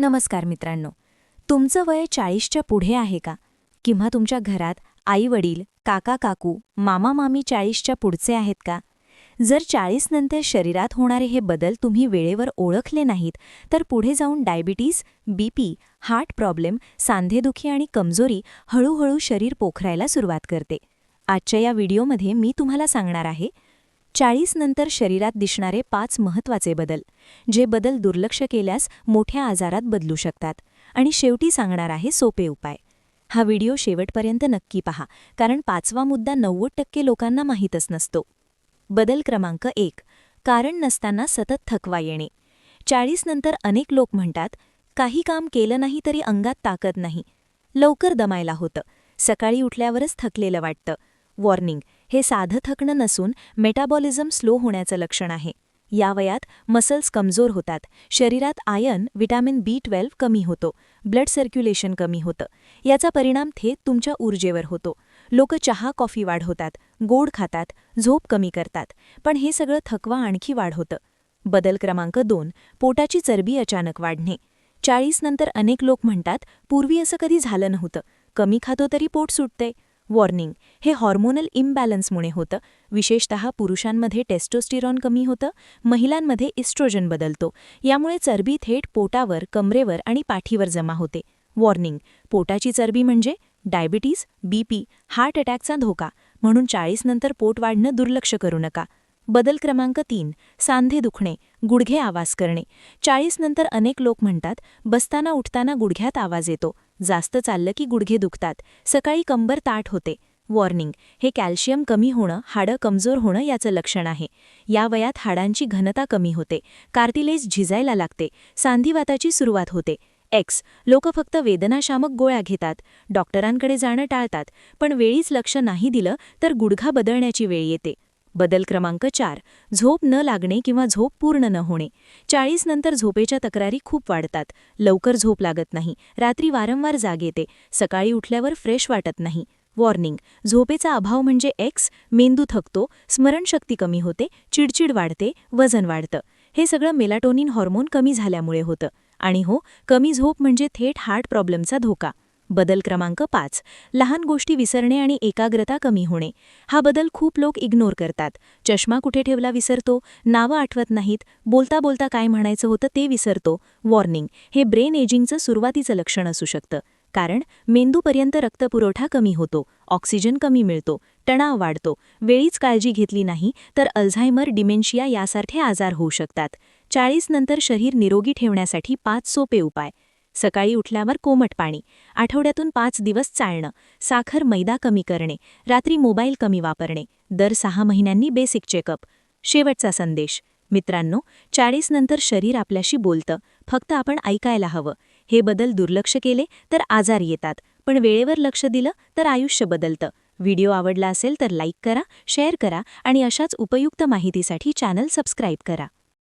नमस्कार मित्रांनो. तुमचं वय चाळीसच्या पुढे आहे का? किंवा तुमच्या घरात आई वडील काका काकू मामा मामी चाळीसच्या पुढचे आहेत का? जर चाळीस नंतर शरीरात होणारे हे बदल तुम्ही वेळेवर ओळखले नाहीत तर पुढे जाऊन डायबिटीस बीपी हार्ट प्रॉब्लेम सांधेदुखी आणि कमजोरी हळूहळू शरीर पोखरायला सुरुवात करते. आजच्या या व्हिडिओमध्ये मी तुम्हाला सांगणार आहे चाळीस नंतर शरीरात दिसणारे पाच महत्त्वाचे बदल जे बदल दुर्लक्ष केल्यास मोठ्या आजारात बदलू शकतात. आणि शेवटी सांगणार आहे सोपे उपाय. हा व्हिडिओ शेवटपर्यंत नक्की पहा कारण पाचवा मुद्दा नव्वद टक्के लोकांना माहीतच नसतो. बदल क्रमांक एक कारण नसताना सतत थकवा येणे. चाळीस नंतर अनेक लोक म्हणतात काही काम केलं नाही तरी अंगात ताकद नाही. लवकर दमायला होतं. सकाळी उठल्यावरच थकलेलं वाटतं. वॉर्निंग हे साधं थकणं नसून मेटाबॉलिझम स्लो होण्याचं लक्षण आहे. या वयात मसल्स कमजोर होतात. शरीरात आयन विटॅमिन बी ट्वेल्व कमी होतो. ब्लड सर्क्युलेशन कमी होतं. याचा परिणाम थेट तुमच्या ऊर्जेवर होतो. लोक चहा कॉफी वाढवतात. गोड खातात. झोप कमी करतात. पण हे सगळं थकवा आणखी वाढवतं. बदल क्रमांक दोन. पोटाची चरबी अचानक वाढणे. चाळीस नंतर अनेक लोक म्हणतात पूर्वी असं कधी झालं नव्हतं. कमी खातो तरी पोट सुटते वॉर्निंग हे हॉर्मोनल इम्बॅलन्समुळे होतं. विशेषतः पुरुषांमध्ये टेस्टोस्टिरॉन कमी होतं महिलांमध्ये इस्ट्रोजन बदलतो. यामुळे चरबी थेट पोटावर कमरेवर आणि पाठीवर जमा होते. वॉर्निंग पोटाची चरबी म्हणजे डायबिटीज बीपी हार्ट अटॅकचा धोका म्हणून चाळीस नंतर पोट वाढणं दुर्लक्ष करू नका. बदल क्रमांक तीन सांधे दुखणे गुडघे आवाज करणे. चाळीस नंतर अनेक लोक म्हणतात बसताना उठताना गुडघ्यात आवाज येतो. जास्त चाललं की गुडघे दुखतात. सकाळी कंबर ताट होते. वॉर्निंग हे कॅल्शियम कमी होणं हाडं कमजोर होणं याचं लक्षण आहे. या वयात हाडांची घनता कमी होते. कार्टिलेज झिजायला लागते. सांधिवाताची सुरुवात होते. एक्स लोक फक्त वेदनाशामक गोळ्या घेतात. डॉक्टरांकडे जाणं टाळतात. पण वेळीच लक्ष नाही दिलं तर गुडघा बदलण्याची वेळ येते. बदल क्रमांक चार झोप न लागणे किंवा झोप पूर्ण न होणे. चाळीस नंतर झोपेच्या तक्रारी खूप वाढतात. लवकर झोप लागत नाही. रात्री वारंवार जाग येते. सकाळी उठल्यावर फ्रेश वाटत नाही. वॉर्निंग झोपेचा अभाव म्हणजे एक्स मेंदू थकतो स्मरणशक्ती कमी होते चिडचिड वाढते वजन वाढतं. हे सगळं मेलाटोनिन हॉर्मोन कमी झाल्यामुळे होतं. आणि हो कमी झोप म्हणजे थेट हार्ट प्रॉब्लेमचा धोका. बदल क्रमांक पाच. लहान गोष्टी विसरणे आणि एकाग्रता कमी होणे. हा बदल खूप लोक इग्नोर करतात. चष्मा कुठे ठेवला विसरतो? नावं आठवत नाहीत. बोलता बोलता काय म्हणायचं होतं ते विसरतो. वॉर्निंग हे ब्रेन एजिंगचं सुरुवातीचं लक्षण असू शकतं. कारण मेंदूपर्यंत रक्तपुरवठा कमी होतो. ऑक्सिजन कमी मिळतो. तणाव वाढतो. वेळीच काळजी घेतली नाही तर अल्झायमर डिमेन्शिया यासारखे आजार होऊ शकतात. चाळीस नंतर शरीर निरोगी ठेवण्यासाठी पाच सोपे उपाय. सकाळी उठल्यावर कोमट पाणी आठवड्यातून पाच दिवस चालणं साखर मैदा कमी करणे रात्री मोबाईल कमी वापरणे दर सहा महिन्यांनी बेसिक चेकअप शेवटचा संदेश. मित्रांनो चाळीस नंतर शरीर आपल्याशी बोलतं फक्त आपण ऐकायला हवं. हे बदल दुर्लक्ष केले तर आजार येतात पण वेळेवर लक्ष दिलं तर आयुष्य बदलतं. व्हिडिओ आवडला असेल तर लाईक करा शेअर करा आणि अशाच उपयुक्त माहितीसाठी चॅनल सबस्क्राईब करा.